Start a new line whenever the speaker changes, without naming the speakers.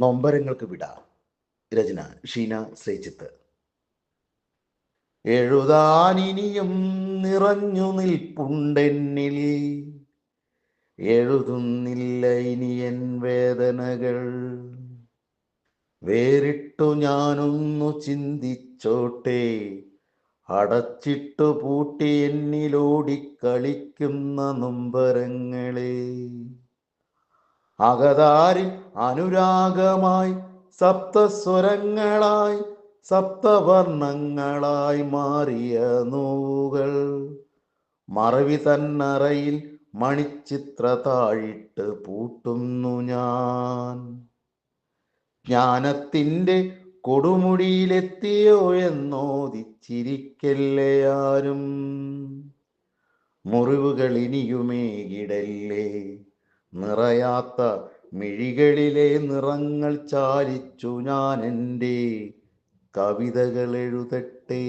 നൊമ്പരങ്ങൾക്ക് വിട. രചന ഷീന ശ്രീജിത്ത്. എഴുതാനിനിയും നിറഞ്ഞു നിൽപ്പുണ്ടെന്നിൽ എഴുതുന്നില്ല ഇനിയൻ വേദനകൾ. വേറിട്ടു ഞാനൊന്നു ചിന്തിച്ചോട്ടെ. അടച്ചിട്ടു പൂട്ടി എന്നിലോടിക്കളിക്കുന്ന നൊമ്പരങ്ങളെ. അകതാരിൽ അനുരാഗമായി സപ്തസ്വരങ്ങളായി സപ്തവർണങ്ങളായി മാറിയ നൂകൾ മറവി തന്നറയിൽ മണിച്ചിത്ര താഴിട്ട് പൂട്ടുന്നു ഞാൻ. ജ്ഞാനത്തിന്റെ കൊടുമുടിയിലെത്തിയോ എന്നോദിച്ചിരിക്കല്ലേ ആരും. മുറിവുകൾ ഇനിയുമേകിടല്ലേ നിറയാത്ത മിഴികളിലെ നിറങ്ങൾ ചാലിച്ചു ഞാൻ എന്റെ കവിതകൾ എഴുതട്ടെ.